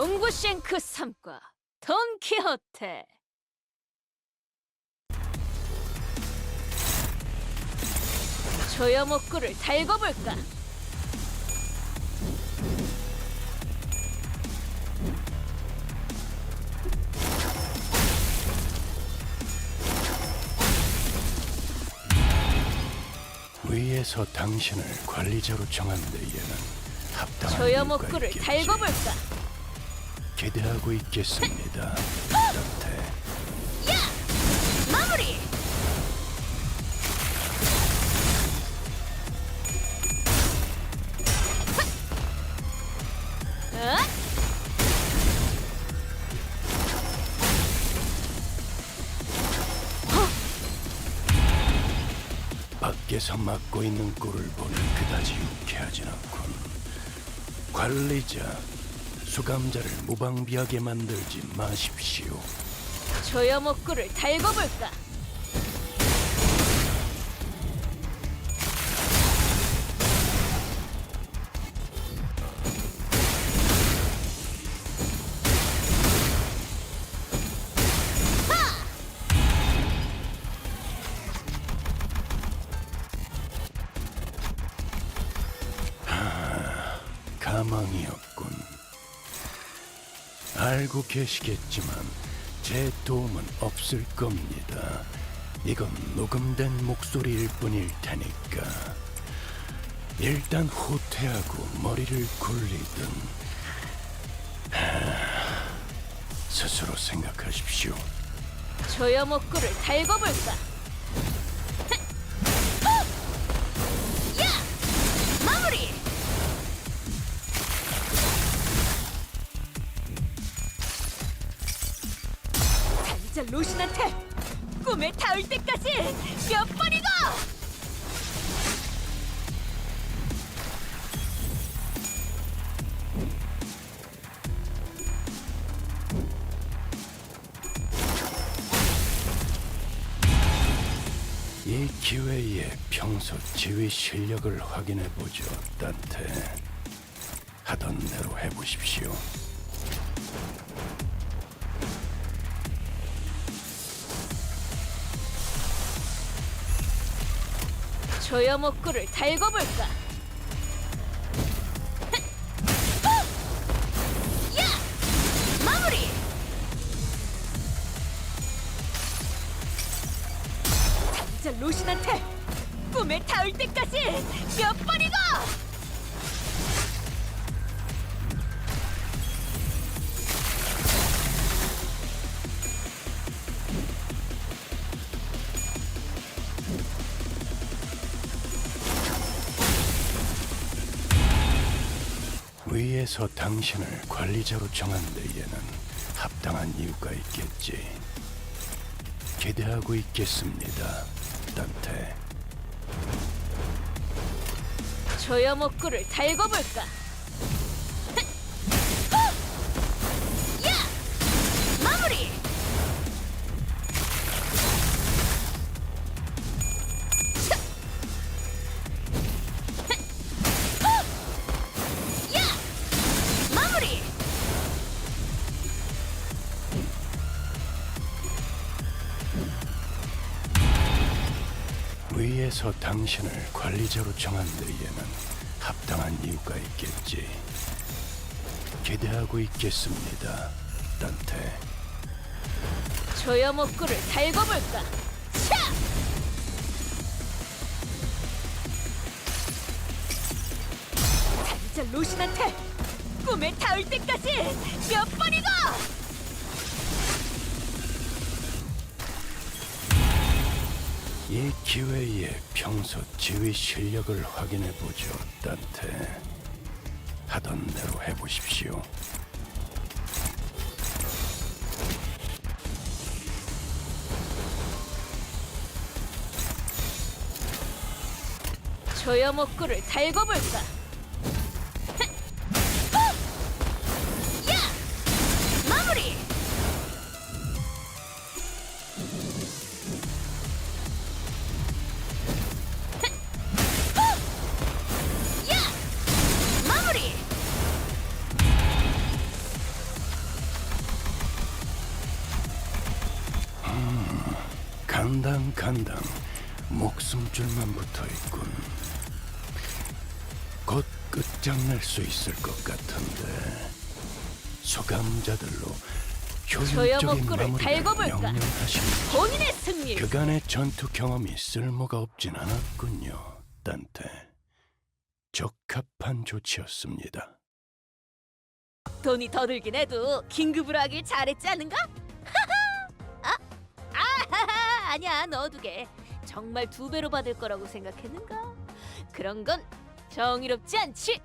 동구쉔크 3과 돈키호테 조여목구를 달궈볼까? 위에서 당신을 관리자로 정한 데에는 합당한 이유가 조여목구를 있겠지. 달궈볼까? 기대하고 있겠습니다. 딴테 마무리! 어? 밖에서 맡고 있는 꼴을 보니 그다지 유쾌하진 않군. 관리자, 수감자를 무방비하게 만들지 마십시오. 조여목구를 달궈볼까? 가망이었군. 알고 계시겠지만 제 도움은 없을 겁니다. 이건 녹음된 목소리일 뿐일 테니까. 일단 후퇴하고 머리를 굴리든 하, 스스로 생각하십시오. 조여목구를 달궈볼까? 달리자 로신한테 꿈에 닿을 때까지 몇 번이고! 이 기회에 평소 지휘 실력을 확인해 보죠, 딴테. 하던 대로 해보십시오. 조여목구를 달궈볼까? 야! 마무리! 달리자 로신한테 꿈에 닿을 때까지 몇 번이고! 위에서 당신을 관리자로 정한 데에는 합당한 이유가 있겠지. 기대하고 있겠습니다, 딴테. 조여목구를 달궈볼까? 위에서 당신을 관리자로 정한 데에는 합당한 이유가 있겠지. 기대하고 있겠습니다, 딴테. 조여목구를 달궈볼까? 차! 달리자 로신한테 꿈에 닿을 때까지 몇 번이고! 이 기회에 평소 지휘 실력을 확인해 보죠, 딴테. 하던 대로 해보십시오. 조여목구를 달궈볼까? 간당 간당 목숨줄만 붙어 있군. 곧 끝장낼 수 있을 것 같은데 소감자들로 효율적인 소용없고를 마무리를 달궈볼까? 명령하시니 본인의 승리. 그간의 전투 경험이 쓸모가 없진 않았군요, 딴테. 적합한 조치였습니다. 돈이 더 들긴 해도 긴급으로 하길 잘했지 않은가? 아, 아니야 넣어두게. 정말 두 배로 받을 거라고 생각했는가? 그런 건 정의롭지 않지.